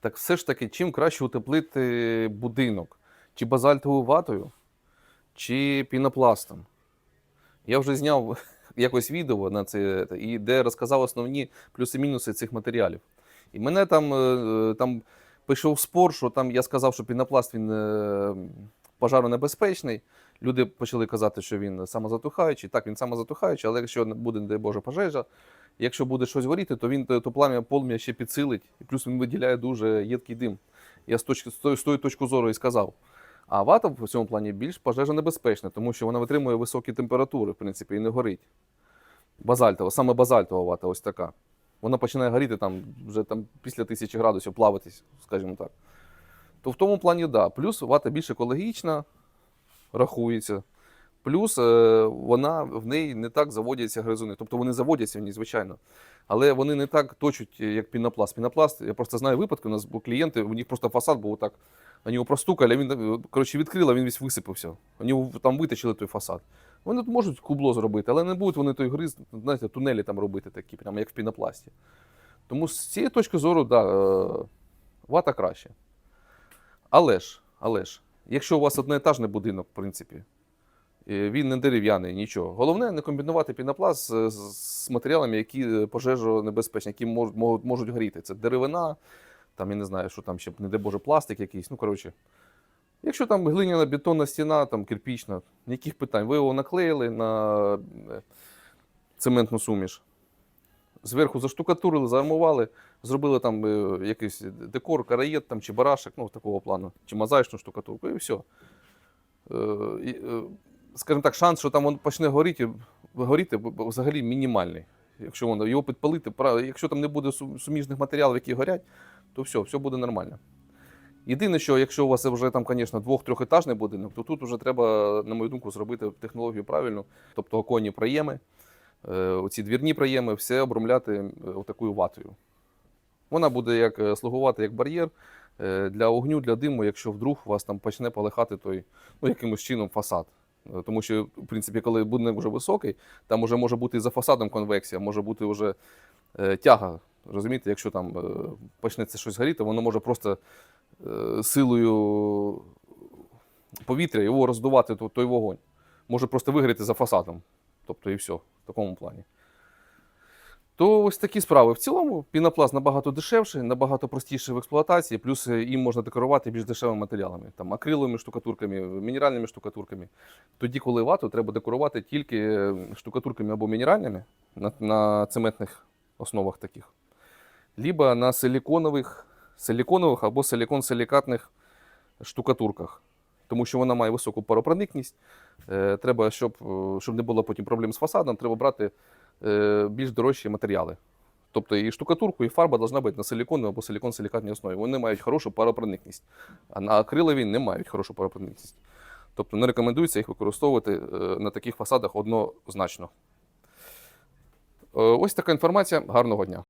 Так все ж таки, чим краще утеплити будинок? Чи базальтовою ватою, чи пінопластом? Я вже зняв якось відео на це, і де розказав основні плюси-мінуси цих матеріалів. І мене там, е, там пішов спор, що там я сказав, що пінопласт він е, пожаронебезпечний. Люди почали казати, що він самозатухаючий. Так, він самозатухаючий, але якщо буде, не дай Боже, пожежа, якщо буде щось горіти, то він то, плам'я полум'я ще підсилить, і плюс він виділяє дуже їдкий дим. Я з, точки, з тої точки зору і сказав. А вата в цьому плані більш пожежонебезпечна, тому що вона витримує високі температури, в принципі, і не горить. Базальтова, саме базальтова вата, ось така. Вона починає горіти там вже там, після тисячі градусів, плаватись, скажімо так. То в тому плані, так. Да. Плюс вата більш екологічна, рахується. Плюс е, вона в неї не так заводяться гризуни. Тобто вони заводяться в ній, звичайно. Але вони не так точать, як пінопласт. Пінопласт, я просто знаю випадки, у нас були клієнти, у них просто фасад був так. Вони його простукали, а він е, коротше, відкрили, він весь висипався. Вони там виточили той фасад. Вони можуть кубло зробити, але не будуть вони той гриз, знаєте, тунелі там робити такі, прямо як в пінопласті. Тому з цієї точки зору, да, е, вата краще. Але ж, але ж, якщо у вас одноетажний будинок, в принципі, е, він не дерев'яний, нічого. Головне не комбінувати пінопласт з, з матеріалами, які е, пожежонебезпечні, які можуть, можуть, можуть горіти. Це деревина, там я не знаю, що там ще, не дай Боже, пластик якийсь. Ну, коротше. Якщо там глиняна бетонна стіна, там кирпічна, ніяких питань. Ви його наклеїли на е, цементну суміш. Зверху заштукатурили, заармували, зробили там е, якийсь декор, караєт там, чи барашек, ну, такого плану, чи мозаїчну штукатурку, і все. Скажімо так, шанс, що там воно почне горіти, горіти взагалі мінімальний. Якщо воно його підпалити, якщо там не буде суміжних матеріалів, які горять, то все, все буде нормально. Єдине, що якщо у вас вже там, звісно, двох-трьохетажний будинок, то тут вже треба, на мою думку, зробити технологію правильну, тобто оконні проєми, е, оці двірні проєми, все обромляти е, отакою ватою. Вона буде як е, слугувати як бар'єр для огню, для диму, якщо вдруг у вас там почне полихати той ну, якимось чином фасад. Е, Тому що, в принципі, коли будинок вже високий, там вже може бути за фасадом конвексія, може бути вже е, тяга. Розумієте, якщо там е, почнеться щось горіти, воно може просто силою повітря його роздувати то- той вогонь. Може просто вигоріти за фасадом. Тобто і все, в такому плані. То ось такі справи. В цілому пінопласт набагато дешевший, набагато простіший в експлуатації, плюс е, їм можна декорувати більш дешевими матеріалами, там акриловими штукатурками, мінеральними штукатурками. Тоді, коли вату, треба декорувати тільки е, штукатурками або мінеральними на, на цементних основах таких, либо на силіконових, силіконових або силікон-силікатних штукатурках. Тому що вона має високу паропроникність. Е, треба, щоб, щоб не було потім проблем з фасадом, треба брати більш дорожчі матеріали. Тобто і штукатурку, і фарба повинна бути на силікону або силікон-силікатній основі. Вони мають хорошу паропроникність, а на акрилові не мають хорошу паропроникність. Тобто не рекомендується їх використовувати е, на таких фасадах однозначно. Е, Ось така інформація. Гарного дня.